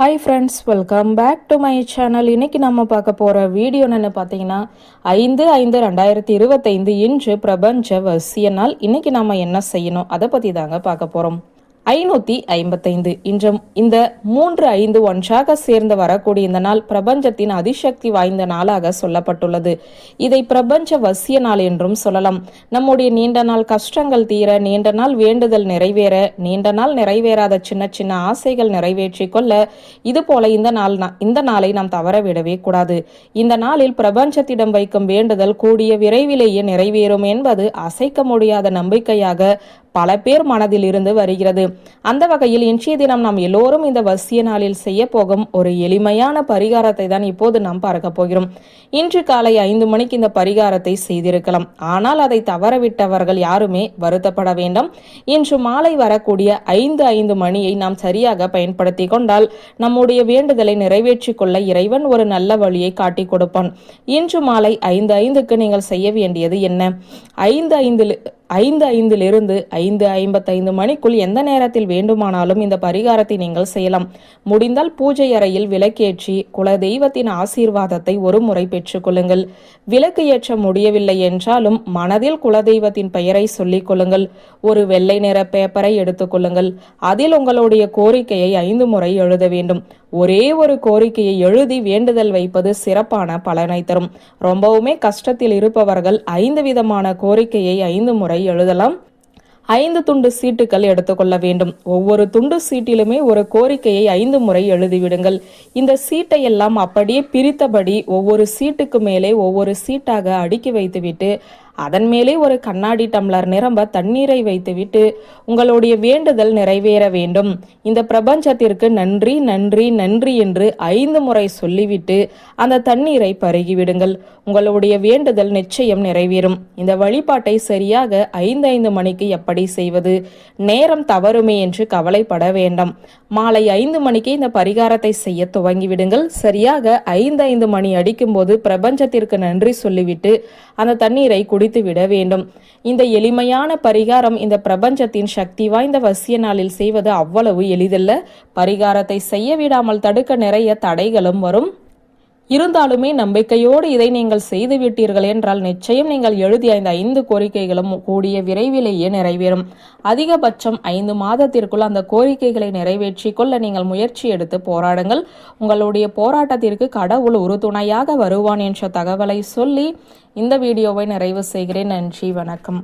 Hi friends welcome back to my channel இன்னைக்கு நம்ம பார்க்க போகிற வீடியோ என்னென்னு பார்த்தீங்கன்னா ஐந்து ஐந்து ரெண்டாயிரத்தி இருபத்தைந்து இன்று பிரபஞ்ச வசிய நாள் இன்னைக்கு நம்ம என்ன செய்யணும்? அதை பற்றி தாங்க பார்க்க போகிறோம் ஐநூற்றி ஐம்பத்தைந்து. இன்று இந்த மூன்று ஐந்து ஒன்றாக சேர்ந்து வரக்கூடிய இந்த நாள் பிரபஞ்சத்தின் அதிசக்தி வாய்ந்த நாளாக சொல்லப்பட்டுள்ளது. இதை பிரபஞ்ச வசிய நாள் என்றும் சொல்லலாம். நம்முடைய நீண்ட நாள் கஷ்டங்கள் தீர நீண்ட நாள் வேண்டுதல் நிறைவேற நீண்ட நாள் நிறைவேறாத சின்ன சின்ன ஆசைகள் நிறைவேற்றி கொள்ள இது போல இந்த நாள் இந்த நாளை நாம் தவற விடவே கூடாது. இந்த நாளில் பிரபஞ்சத்திடம் வைக்கும் வேண்டுதல் கூடிய விரைவிலேயே நிறைவேறும் என்பது அசைக்க முடியாத நம்பிக்கையாக பல பேர் மனதில் இருந்து வருகிறது. அந்த வகையில் இன்றைய தினம் நாம் எல்லோரும் இந்த வசிய நாளில் செய்ய போகும் ஒரு எளிமையான பரிகாரத்தை தான் இப்போது நாம் பார்க்க போகிறோம். இன்று காலை ஐந்து மணிக்கு இந்த பரிகாரத்தை செய்திருக்கலாம். ஆனால் அதை தவறவிட்டவர்கள் யாருமே வருத்தப்பட வேண்டாம். இன்று மாலை வரக்கூடிய ஐந்து ஐந்து மணியை நாம் சரியாக பயன்படுத்தி கொண்டால் நம்முடைய வேண்டுதலை நிறைவேற்றிக் கொள்ள இறைவன் ஒரு நல்ல வழியை காட்டி கொடுப்பான். இன்று மாலை ஐந்து ஐந்துக்கு நீங்கள் செய்ய வேண்டியது என்ன? ஐந்து ஐந்தில் ஐந்து ஐந்திலிருந்து ஐந்து ஐம்பத்தைந்து மணிக்குள் எந்த நேரத்தில் வேண்டுமானாலும் இந்த பரிகாரத்தை நீங்கள் செய்யலாம். முடிந்தால் பூஜை அறையில் விளக்கேற்றி குல தெய்வத்தின் ஆசீர்வாதத்தை ஒரு முறை பெற்றுக்கொள்ளுங்கள் விளக்கு ஏற்ற முடியவில்லை என்றாலும் மனதில் குலதெய்வத்தின் பெயரை சொல்லிக் கொள்ளுங்கள். ஒரு வெள்ளை நிற பேப்பரை எடுத்துக்கொள்ளுங்கள் அதில் உங்களுடைய கோரிக்கையை ஐந்து முறை எழுத வேண்டும். ஒரே ஒரு கோரிக்கையை எழுதி வேண்டுதல் வைப்பது சிறப்பான பலனை தரும். ரொம்பவுமே கஷ்டத்தில் இருப்பவர்கள் ஐந்து விதமான கோரிக்கையை ஐந்து முறை எழுதலாம். ஐந்து துண்டு சீட்டுகள் எடுத்துக்கொள்ள வேண்டும். ஒவ்வொரு துண்டு சீட்டிலுமே ஒரு கோரிக்கையை ஐந்து முறை எழுதிவிடுங்கள். இந்த சீட்டை எல்லாம் அப்படியே பிரித்தபடி ஒவ்வொரு சீட்டுக்கு மேலே ஒவ்வொரு சீட்டாக அடுக்கி வைத்துவிட்டு அதன் மேலே ஒரு கண்ணாடி டம்ளர் நிரம்ப தண்ணீரை வைத்துவிட்டு உங்களுடைய வேண்டுதல் நிறைவேற வேண்டும். இந்த பிரபஞ்சத்திற்கு நன்றி நன்றி நன்றி என்று ஐந்து முறை சொல்லிவிட்டு அந்த தண்ணீரை பருகிவிடுங்கள். உங்களுடைய வேண்டுதல் நிச்சயம் நிறைவேறும். இந்த வழிபாட்டை சரியாக ஐந்து ஐந்து மணிக்கு எப்படி செய்வது? நேரம் தவறுமே என்று கவலைப்பட வேண்டாம். மாலை ஐந்து மணிக்கு இந்த பரிகாரத்தை செய்ய துவங்கிவிடுங்கள். சரியாக ஐந்து ஐந்து மணி அடிக்கும்போது பிரபஞ்சத்திற்கு நன்றி சொல்லிவிட்டு அந்த தண்ணீரை குடி குடித்து விட வேண்டும். இந்த எளிமையான பரிகாரம் இந்த பிரபஞ்சத்தின் சக்தி வாய்ந்த வசிய நாளில் செய்வது அவ்வளவு எளிதல்ல. பரிகாரத்தை செய்ய விடாமல் தடுக்க நிறைய தடைகளும் வரும். இருந்தாலுமே நம்பிக்கையோடு இதை நீங்கள் செய்து விட்டீர்கள் என்றால் நிச்சயம் நீங்கள் எழுதிய இந்த ஐந்து கோரிக்கைகளும் கூடிய விரைவிலேயே நிறைவேறும். அதிகபட்சம் ஐந்து மாதத்திற்குள் அந்த கோரிக்கைகளை நிறைவேற்றி கொள்ள நீங்கள் முயற்சி எடுத்து போராடுங்கள். உங்களுடைய போராட்டத்திற்கு கடவுள் உறுதுணையாக வருவான் என்ற தகவலை சொல்லி இந்த வீடியோவை நிறைவு செய்கிறேன். நன்றி வணக்கம்.